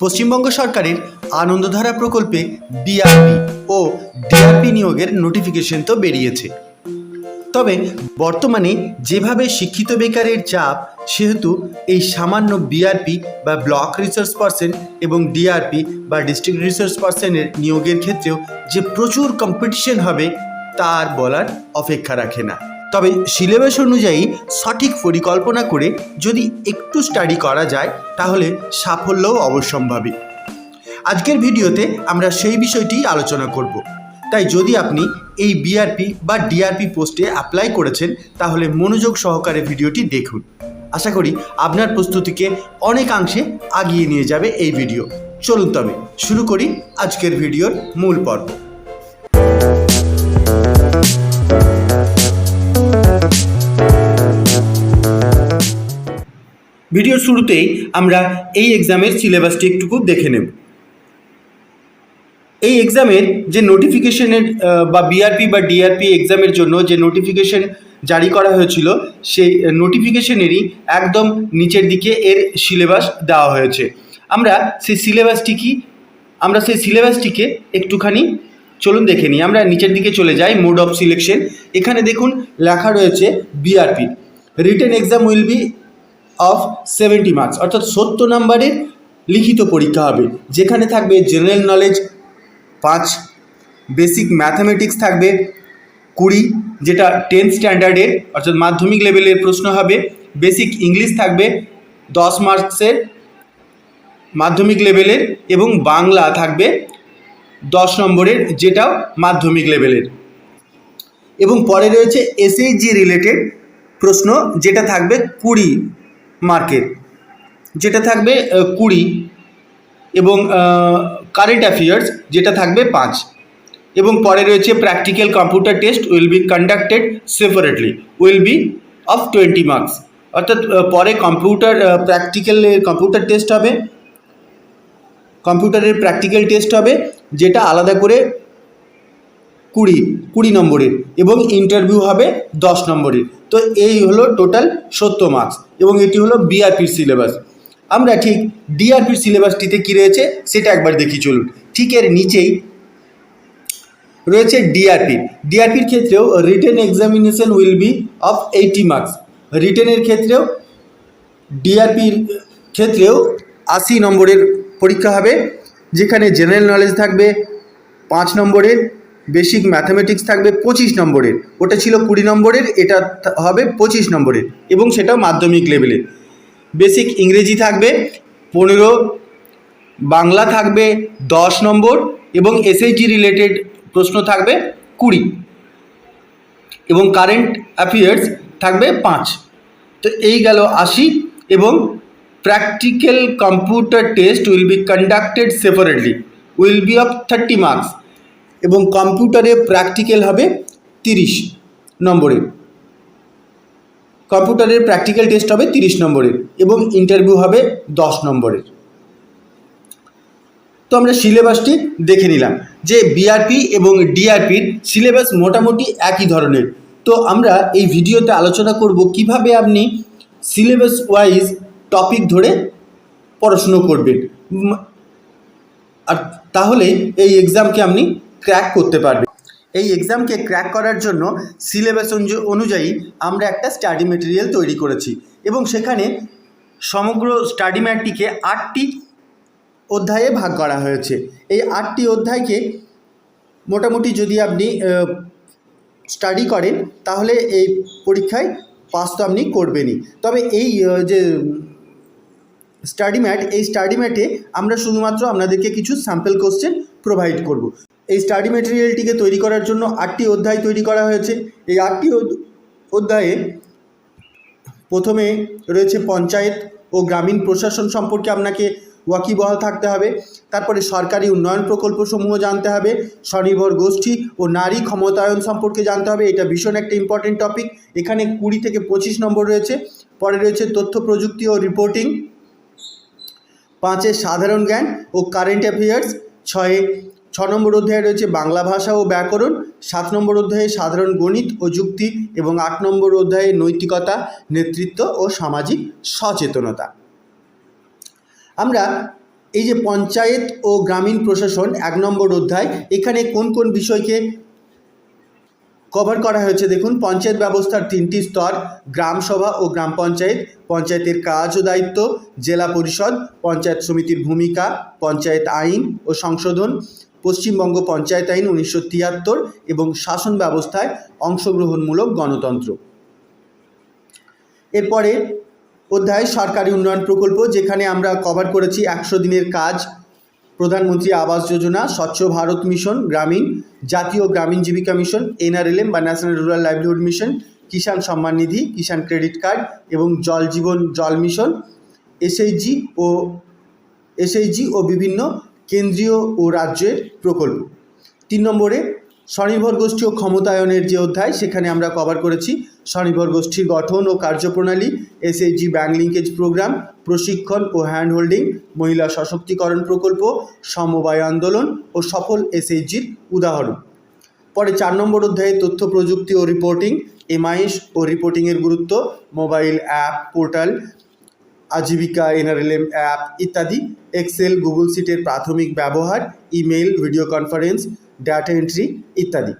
পশ্চিমবঙ্গ সরকারের আনন্দধারা প্রকল্পে বিআরপি ও ডিআরপি নিয়োগের নোটিফিকেশন তো বেরিয়েছে। তবে বর্তমানে যেভাবে শিক্ষিত বেকারের চাপ, সেহেতু এই সামান্য বিআরপি বা ব্লক রিসার্চ পার্সন এবং ডিআরপি বা ডিস্ট্রিক্ট রিসার্চ পার্সনের নিয়োগের ক্ষেত্রেও যে প্রচুর কম্পিটিশন হবে তা আর বলার অপেক্ষা রাখে না। তবে সিলেবাস অনুযায়ী সঠিক পরিকল্পনা করে যদি একটু স্টাডি করা যায়, তাহলে সাফল্যও অবশ্যম্ভাবী। আজকের ভিডিওতে আমরা সেই বিষয়টি আলোচনা করব। তাই যদি আপনি এই বিআরপি বা ডিআরপি পোস্টে অ্যাপ্লাই করেছেন, তাহলে মনোযোগ সহকারে ভিডিওটি দেখুন। আশা করি আপনার প্রস্তুতিকে অনেকাংশে আগিয়ে নিয়ে যাবে এই ভিডিও। চলুন তবে শুরু করি আজকের ভিডিওর মূল পর্ব। ভিডিওর শুরুতেই আমরা এই এক্সামের সিলেবাসটি একটুকু দেখে নেব। এই এক্সামের যে নোটিফিকেশনের বা বিআরপি বা ডিআরপি এক্সামের জন্য যে নোটিফিকেশন জারি করা হয়েছিল, সেই নোটিফিকেশনেরই একদম নিচের দিকে এর সিলেবাস দেওয়া হয়েছে। আমরা সেই সিলেবাসটি কি, আমরা সেই সিলেবাসটিকে একটুখানি, চলুন দেখে নিই। আমরা নিচের দিকে চলে যাই মোড অফ সিলেকশন এখানে দেখুন লেখা রয়েছে BRP written exam will be of seventy marks অর্থাৎ সত্তর নম্বরের লিখিত পরীক্ষা হবে। যেখানে থাকবে জেনারেল নলেজ পাঁচ বেসিক ম্যাথামেটিক্স থাকবে কুড়ি, যেটা টেন্থ স্ট্যান্ডার্ডের অর্থাৎ মাধ্যমিক লেভেলের প্রশ্ন হবে। বেসিক ইংলিশ থাকবে দশ মার্কসের মাধ্যমিক লেভেলের এবং বাংলা থাকবে দশ নম্বরের, যেটাও মাধ্যমিক লেভেলের এবং পরে রয়েছে এসএইচজি রিলেটেড প্রশ্ন, যেটা থাকবে কুড়ি। মার্কের যেটা থাকবে কুড়ি এবং কারেন্ট অ্যাফেয়ার্স যেটা থাকবে পাঁচ। এবং পরে রয়েছে practical computer test will be conducted separately will be of twenty marks অর্থাৎ পরে কম্পিউটার প্র্যাকটিক্যালের কম্পিউটার টেস্ট হবে কম্পিউটারের প্র্যাকটিক্যাল টেস্ট হবে, যেটা আলাদা করে কুড়ি কুড়ি নম্বরের এবং ইন্টারভিউ হবে দশ নম্বরের। তো এই হলো টোটাল সত্তর মার্কস এবং এটি হলো বিআরপির সিলেবাস আমরা ঠিক ডিআরপির সিলেবাসটিতে কী রয়েছে সেটা একবার দেখি চলুন। ঠিক এর নিচেই রয়েছে ডিআরপি ডিআরপির ক্ষেত্রেও written examination will be of eighty marks রিটেনের ক্ষেত্রেও ডিআরপির ক্ষেত্রেও আশি নম্বরের পরীক্ষা হবে, যেখানে জেনারেল নলেজ থাকবে পাঁচ নম্বরের বেসিক ম্যাথামেটিক্স থাকবে পঁচিশ নম্বরের। ওটা ছিল কুড়ি নম্বরের, এটা হবে পঁচিশ নম্বরের এবং সেটাও মাধ্যমিক লেভেলের বেসিক ইংরেজি থাকবে, পনেরো, বাংলা থাকবে দশ নম্বর এবং এসএইচজি রিলেটেড প্রশ্ন থাকবে কুড়ি এবং কারেন্ট অ্যাফেয়ার্স থাকবে পাঁচ। তো এই গেল আশি এবং practical computer test will be conducted separately will be of thirty marks এবং কম্পিউটারে প্র্যাকটিক্যাল হবে তিরিশ নম্বরের কম্পিউটারের প্র্যাকটিক্যাল টেস্ট হবে তিরিশ নম্বরের এবং ইন্টারভিউ হবে দশ নম্বরের তো আমরা সিলেবাসটি দেখে নিলাম যে বিআরপি এবং ডিআরপির সিলেবাস মোটামুটি একই ধরনের। তো আমরা এই ভিডিওতে আলোচনা করব কীভাবে আপনি সিলেবাস ওয়াইজ টপিক ধরে পড়াশুনো করবেন। আর তাহলে এই এক্সামকে আপনি ক্র্যাক করতে পারবে। এই এক্সামকে ক্র্যাক করার জন্য সিলেবাস অনুযায়ী আমরা একটা স্টাডি মেটেরিয়াল তৈরি করেছি এবং সেখানে সমগ্র স্টাডি ম্যাটটিকে আটটি অধ্যায়ে ভাগ করা হয়েছে। এই আটটি অধ্যায়কে মোটামুটি যদি আপনি স্টাডি করেন, তাহলে এই পরীক্ষায় পাস তো আপনি করবেনই। তবে এই যে স্টাডি ম্যাট এই স্টাডি ম্যাটে আমরা শুধুমাত্র আপনাদেরকে কিছু স্যাম্পল কোশ্চেন প্রোভাইড করব। এই স্টাডি মেটেরিয়ালটিকে তৈরি করার জন্য আটটি অধ্যায় তৈরি করা হয়েছে। এই আটটি অধ্যায়ে প্রথমে রয়েছে পঞ্চায়েত ও গ্রামীণ প্রশাসন সম্পর্কে আপনাকে ওয়াকিবহাল থাকতে হবে। তারপরে সরকারি উন্নয়ন প্রকল্পসমূহ জানতে হবে। স্বনির্ভর গোষ্ঠী ও নারী ক্ষমতায়ন সম্পর্কে জানতে হবে। এটা ভীষণ একটা ইম্পর্টেন্ট টপিক এখানে কুড়ি থেকে পঁচিশ নম্বর রয়েছে। পরে রয়েছে তথ্য প্রযুক্তি ও রিপোর্টিং পাঁচে সাধারণ জ্ঞান ও কারেন্ট অ্যাফেয়ার্স ছয়ে ছ নম্বর অধ্যায়ে রয়েছে বাংলা ভাষা ও ব্যাকরণ, সাত নম্বর অধ্যায়ে সাধারণ গণিত ও যুক্তি এবং আট নম্বর অধ্যায়ে নৈতিকতা, নেতৃত্ব ও সামাজিক সচেতনতা। আমরা এই যে পঞ্চায়েত ও গ্রামীণ প্রশাসন এক নম্বর অধ্যায়, এখানে কোন কোন বিষয়কে কভার করা হয়েছে দেখুন। পঞ্চায়েত ব্যবস্থার তিনটি স্তর, গ্রাম সভা ও গ্রাম পঞ্চায়েত, পঞ্চায়েতের কাজ ও দায়িত্ব, জেলা পরিষদ, পঞ্চায়েত সমিতির ভূমিকা, পঞ্চায়েত আইন ও সংশোধন পশ্চিমবঙ্গ পঞ্চায়েত আইন উনিশশো তিয়াত্তর এবং শাসন ব্যবস্থায় অংশগ্রহণমূলক গণতন্ত্র। এরপরে অধ্যায় সরকারি উন্নয়ন প্রকল্প, যেখানে আমরা কভার করেছি একশো দিনের কাজ, প্রধানমন্ত্রী আবাস যোজনা, স্বচ্ছ ভারত মিশন, গ্রামীণ, জাতীয় গ্রামীণ জীবিকা মিশন, এনআরএলএম বা national rural livelihood mission, Kisan Samman Nidhi, Kisan credit card এবং জল জীবন জল মিশন, এসএইচজি ও এসএইচজি ও বিভিন্ন কেন্দ্রীয় ও রাজ্যের প্রকল্প। তিন নম্বরে, স্বনির্ভর গোষ্ঠী ও ক্ষমতায়নের যে অধ্যায়, সেখানে আমরা কভার করেছি স্বনির্ভর গোষ্ঠীর গঠন ও কার্যপ্রণালী এসএইচজি ব্যাংক লিঙ্কেজ প্রোগ্রাম প্রশিক্ষণ ও হ্যান্ড হোল্ডিং মহিলা সশক্তিকরণ প্রকল্প, সমবায় আন্দোলন ও সফল এসএইচজির উদাহরণ। পরে চার নম্বর অধ্যায়ে তথ্য প্রযুক্তি ও রিপোর্টিং এমআইএস ও রিপোর্টিংয়ের গুরুত্ব mobile app portal Aajeevika, NRLM app ইত্যাদি, এক্সেল, গুগল সিটের প্রাথমিক ব্যবহার email video conference, data entry ইত্যাদি।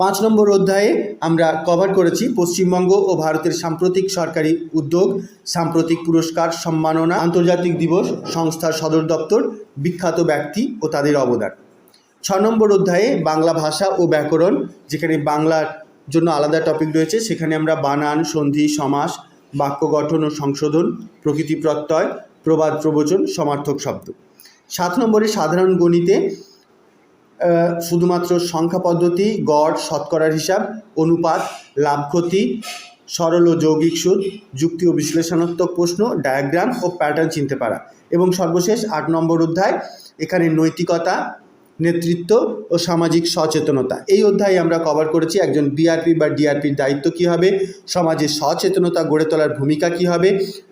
পাঁচ নম্বর অধ্যায়ে আমরা কভার করেছি পশ্চিমবঙ্গ ও ভারতের সাম্প্রতিক সরকারি উদ্যোগ, সাম্প্রতিক পুরস্কার, সম্মাননা, আন্তর্জাতিক দিবস, সংস্থার সদর দপ্তর, বিখ্যাত ব্যক্তি ও তাদের অবদান। ছ নম্বর অধ্যায়ে বাংলা ভাষা ও ব্যাকরণ, যেখানে বাংলার জন্য আলাদা টপিক রয়েছে, সেখানে আমরা বানান, সন্ধি, সমাস বাক্য গঠন ও সংশোধন, প্রকৃতি প্রত্যয়, প্রবাদ প্রবচন, সমার্থক শব্দ। সাত নম্বরে সাধারণ গণিতে শুধুমাত্র সংখ্যা পদ্ধতি, গড়, শতকরার হিসাব, অনুপাত, লাভ ক্ষতি, সরল ও যৌগিক সুদ, যুক্তি ও বিশ্লেষণাত্মক প্রশ্ন, ডায়াগ্রাম ও প্যাটার্ন চিনতে পারা। এবং সর্বশেষ আট নম্বর অধ্যায়, এখানে নৈতিকতা নেতৃত্ব ও সামাজিক সচেতনতা। এই অধ্যায়ে আমরা কভার করেছি একজন বিআরপি বা ডিআরপির দায়িত্ব কী হবে সমাজে সচেতনতা গড়ে তোলার ভূমিকা কী হবে,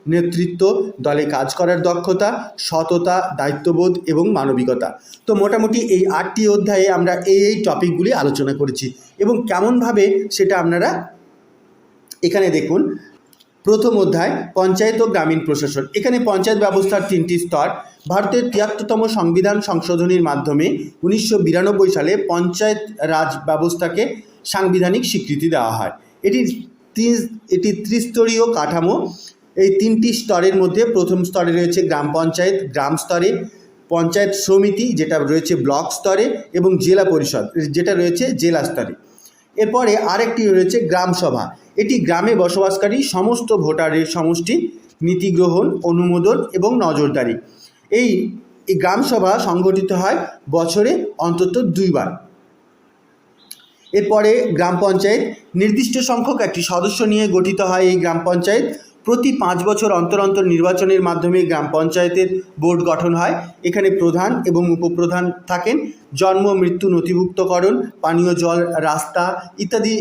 নেতৃত্ব, দলে কাজ করার দক্ষতা, সততা, দায়িত্ববোধ এবং মানবিকতা। তো মোটামুটি এই আটটি অধ্যায়ে আমরা এই এই টপিকগুলি আলোচনা করেছি এবং কেমনভাবে সেটা আপনারা এখানে দেখুন। প্রথম অধ্যায়, পঞ্চায়েত ও গ্রামীণ প্রশাসন। এখানে পঞ্চায়েত ব্যবস্থার তিনটি স্তর। ভারতের তিয়াত্তরতম সংবিধান সংশোধনীর মাধ্যমে উনিশশো বিরানব্বই সালে পঞ্চায়েত রাজ ব্যবস্থাকে সাংবিধানিক স্বীকৃতি দেওয়া হয়। এটি এটি ত্রিস্তরীয় কাঠামো। এই তিনটি স্তরের মধ্যে প্রথম স্তরে রয়েছে গ্রাম পঞ্চায়েত, গ্রাম স্তরে পঞ্চায়েত সমিতি, যেটা রয়েছে ব্লক স্তরে, এবং জেলা পরিষদ, যেটা রয়েছে জেলা স্তরে। এরপরে আরেকটি রয়েছে গ্রামসভা এটি গ্রামে বসবাসকারী সমস্ত ভোটারের সমষ্টি, নীতি গ্রহণ, অনুমোদন এবং নজরদারি। এই এই গ্রাম সভা সংগঠিত হয় বছরে অন্তত দুইবার। এরপরে গ্রাম পঞ্চায়েত নির্দিষ্ট সংখ্যক একটি সদস্য নিয়ে গঠিত হয় এই গ্রাম পঞ্চায়েত। প্রতি পাঁচ বছর অন্তর অন্তর নির্বাচনের মাধ্যমে গ্রাম পঞ্চায়েতের বোর্ড গঠন হয়। এখানে প্রধান এবং উপপ্রধান থাকেন। জন্ম, মৃত্যু নথিভুক্তকরণ, পানীয় জল, রাস্তা ইত্যাদি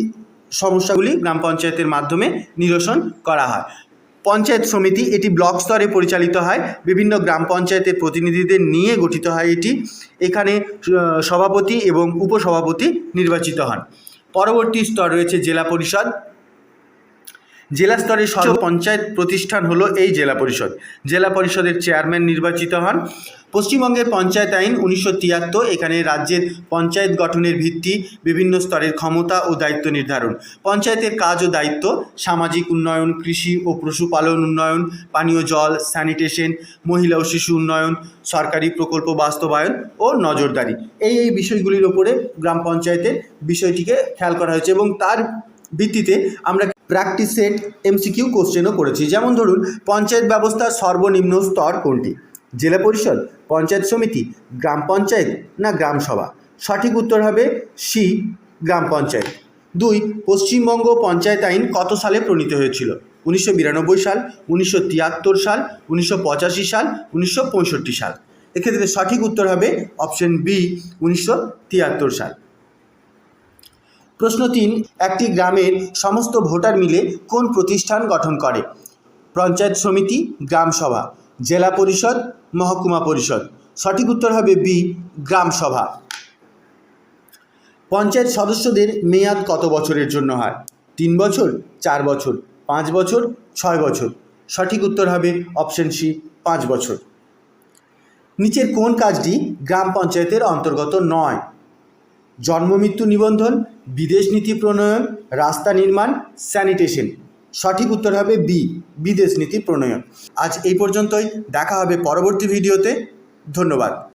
সমস্যাগুলি গ্রাম পঞ্চায়েতের মাধ্যমে নিরসন করা হয়। পঞ্চায়েত সমিতি এটি ব্লক স্তরে পরিচালিত হয়। বিভিন্ন গ্রাম পঞ্চায়েতের প্রতিনিধিদের নিয়ে গঠিত হয় এটি। এখানে সভাপতি এবং উপসভাপতি নির্বাচিত হন। পরবর্তী স্তর রয়েছে জেলা পরিষদ। জেলা স্তরে সর্ব পঞ্চায়েত প্রতিষ্ঠান হলো এই জেলা পরিষদ। জেলা পরিষদের চেয়ারম্যান নির্বাচিত হন। পশ্চিমবঙ্গের পঞ্চায়েত আইন উনিশশো তিয়াত্তর এখানে রাজ্যের পঞ্চায়েত গঠনের ভিত্তি বিভিন্ন স্তরের ক্ষমতা ও দায়িত্ব নির্ধারণ। পঞ্চায়েতের কাজ ও দায়িত্ব সামাজিক উন্নয়ন কৃষি ও পশুপালন উন্নয়ন পানীয় জল স্যানিটেশন মহিলা ও শিশু উন্নয়ন সরকারি প্রকল্প বাস্তবায়ন ও নজরদারি। এই এই বিষয়গুলির ওপরে গ্রাম পঞ্চায়েতের বিষয়টিকে খেয়াল করা হয়েছে এবং তার ভিত্তিতে আমরা প্র্যাকটিস সেট এমসিকিউ কোশ্চেনও করেছি। যেমন ধরুন, পঞ্চায়েত ব্যবস্থার সর্বনিম্ন স্তর কোনটি? জেলা পরিষদ, পঞ্চায়েত সমিতি, গ্রাম পঞ্চায়েত না গ্রাম সভা? সঠিক উত্তর হবে সি গ্রাম পঞ্চায়েত। দুই, পশ্চিমবঙ্গ পঞ্চায়েত আইন কত সালে প্রণীত হয়েছিল? উনিশশো বিরানব্বই সাল, উনিশশো তিয়াত্তর সাল, উনিশশো পঁচাশি সাল, উনিশশো পঁয়ষট্টি সাল। এক্ষেত্রে সঠিক উত্তর হবে অপশন বি উনিশশো তিয়াত্তর সাল। প্রশ্ন তিন, একটি গ্রামের সমস্ত ভোটার মিলে কোন প্রতিষ্ঠান গঠন করে? পঞ্চায়েত সমিতি, গ্রাম সভা, জেলা পরিষদ, মহকুমা পরিষদ। সঠিক উত্তর হবে বি, গ্রাম সভা। পঞ্চায়েত সদস্যদের মেয়াদ কত বছরের জন্য হয়? তিন বছর, চার বছর, পাঁচ বছর, ছয় বছর। সঠিক উত্তর হবে অপশন সি, পাঁচ বছর। নিচের কোন কাজটি গ্রাম পঞ্চায়েতের অন্তর্গত নয়? জন্মমৃত্যু নিবন্ধন বিদেশ নীতি প্রণয়ন, রাস্তা নির্মাণ স্যানিটেশন সঠিক উত্তর হবে বি, বিদেশ নীতি প্রণয়ন। আজ এই পর্যন্তই। দেখা হবে পরবর্তী ভিডিওতে। ধন্যবাদ।